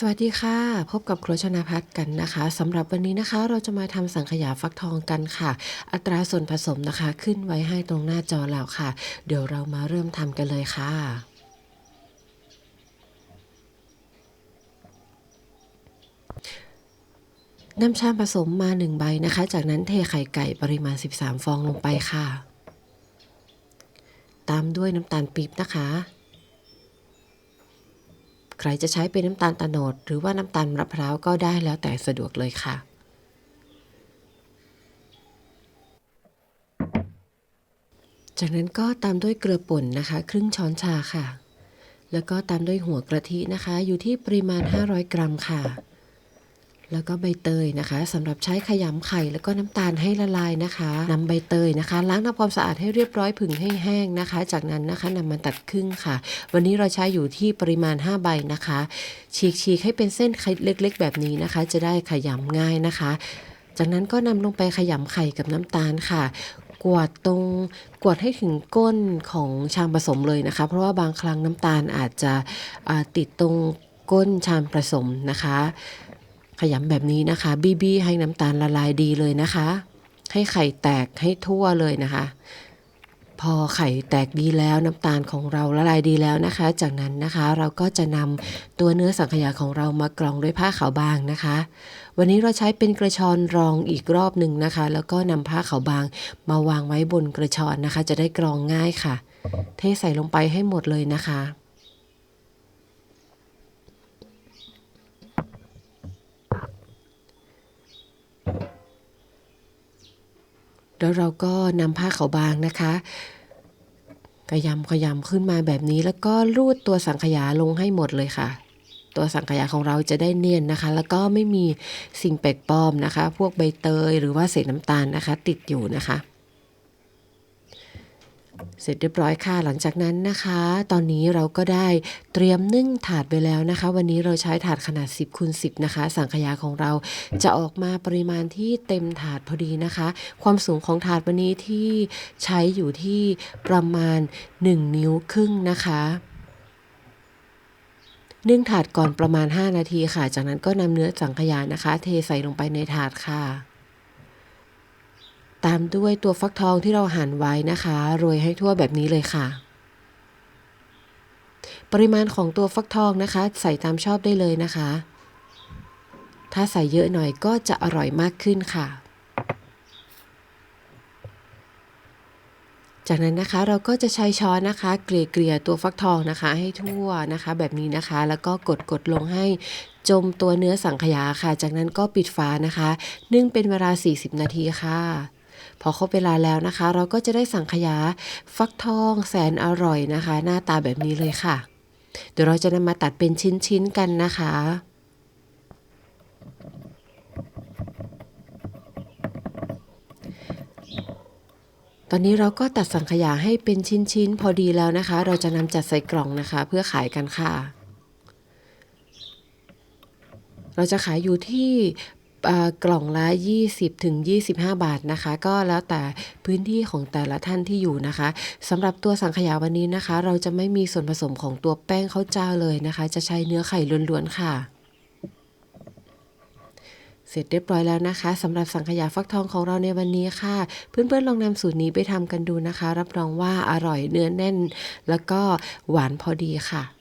สวัสดีค่ะ พบกับครัวชนาพัฒกันนะคะสำหรับวันนี้นะคะ เราจะมาทำสังขยาฟักทองกันค่ะ อัตราส่วนผสมนะคะ ขึ้นไว้ให้ตรงหน้าจอแล้วค่ะ เดี๋ยวเรามาเริ่มทำกันเลยค่ะน้ำชาผสมมา 1 ใบนะคะ จากนั้นเทไข่ไก่ปริมาณ 13 ฟองลงไปค่ะ ตามด้วยน้ำตาลปี๊บนะคะ ใครจะใช้เป็นน้ำตาลตะโนดหรือว่าน้ำตาลมะพร้าวก็ได้แล้วแต่สะดวกเลยค่ะ จากนั้นก็ตามด้วยเกลือป่นนะคะ ครึ่งช้อนชาค่ะ แล้วก็ตามด้วยหัวกะทินะคะ อยู่ที่ปริมาณ 500 กรัมค่ะ แล้วก็ใบเตยนะคะสำหรับใช้ขยำไข่แล้วก็น้ำตาลให้ละลายนะคะนำใบเตยนะคะ ล้างทำความสะอาดให้เรียบร้อยผึ่งให้แห้งนะคะ จากนั้นนะคะนำมาตัดครึ่งค่ะ วันนี้เราใช้อยู่ที่ปริมาณ 5 ใบนะคะ ฉีกฉีกให้เป็นเส้นเล็กๆ แบบนี้นะคะ จะได้ขยำง่ายนะคะ จากนั้นก็นำลงไปขยำไข่กับน้ำตาลค่ะกวาดตรงกวาดให้ถึงก้นของชามผสมเลยนะคะ เพราะว่าบางครั้งน้ำตาลอาจจะติดตรงก้นชามผสมนะคะ ขยำแบบนี้นะคะบีบีให้น้ำตาลละลายดีเลยนะคะ ให้ไข่แตกให้ทั่วเลยนะคะ พอไข่แตกดีแล้วน้ำตาลของเราละลายดีแล้วนะคะ จากนั้นนะคะเราก็จะนำตัวเนื้อสังขยาของเรามากรองด้วยผ้าขาวบางนะคะ วันนี้เราใช้เป็นกระชอนรองอีกรอบหนึ่งนะคะ แล้วก็นำผ้าขาวบางมาวางไว้บนกระชอนนะคะ จะได้กรองง่ายค่ะ เทใส่ลงไปให้หมดเลยนะคะ แล้วเราก็นำผ้าขาวบางนะคะขยำขยำขึ้นมาแบบนี้ แล้วก็รูดตัวสังขยาลงให้หมดเลยค่ะ ตัวสังขยาของเราจะได้เนียนนะคะ แล้วก็ไม่มีสิ่งแปลกปลอมนะคะ พวกใบเตยหรือว่าเศษน้ำตาลนะคะ ติดอยู่นะคะ เสร็จเรียบร้อยค่ะหลังจากนั้นนะคะ ตอนนี้เราก็ได้เตรียมนึ่งถาดไปแล้วนะคะ วันนี้เราใช้ถาดขนาด 10คูณ10 นะคะ สังขยาของเราจะออกมาปริมาณที่เต็มถาดพอดีนะคะ ความสูงของถาดวันนี้ที่ใช้อยู่ที่ประมาณ 1 นิ้วครึ่งนะคะนึ่งถาดก่อนประมาณ 5 นาทีค่ะ จากนั้นก็นำเนื้อสังขยานะคะ เทใส่ลงไปในถาดค่ะ ตามด้วยตัวฟักทองที่เราหั่นไว้นะคะโรยให้ทั่วแบบนี้เลยค่ะ ปริมาณของตัวฟักทองนะคะ ใส่ตามชอบได้เลยนะคะ ถ้าใส่เยอะหน่อยก็จะอร่อยมากขึ้นค่ะ จากนั้นนะคะเราก็จะใช้ช้อนนะคะเกลี่ยเกลี่ยตัวฟักทองนะคะ ให้ทั่วนะคะ แบบนี้นะคะ แล้วก็กดกดลงให้จมตัวเนื้อสังขยาค่ะ จากนั้นก็ปิดฝานะคะ นึ่งเป็นเวลา 40 นาทีค่ะ พอครบเวลาแล้วนะคะ เราก็จะได้สังขยาฟักทองแสนอร่อยนะคะ หน้าตาแบบนี้เลยค่ะ เดี๋ยวเราจะนำมาตัดเป็นชิ้นๆกันนะคะตอนนี้เราก็ตัดสังขยาให้เป็นชิ้นๆ พอดีแล้วนะคะ เราจะนำจัดใส่กล่องนะคะ เพื่อขายกันค่ะ เราจะขายอยู่ที่ กล่องละ 20ถึง25 บาทนะคะ ก็แล้วแต่พื้นที่ของแต่ละท่านที่อยู่นะคะสำหรับตัวสังขยาวันนี้นะคะ เราจะไม่มีส่วนผสมของตัวแป้งข้าวเจ้าเลยนะคะ จะใช้เนื้อไข่ล้วนๆค่ะเสร็จเรียบร้อยแล้วนะคะสำหรับสังขยาฟักทองของเราในวันนี้ค่ะ เพื่อนๆลองนำสูตรนี้ไปทำกันดูนะคะ รับรองว่าอร่อยเนื้อแน่น แล้วก็หวานพอดีค่ะ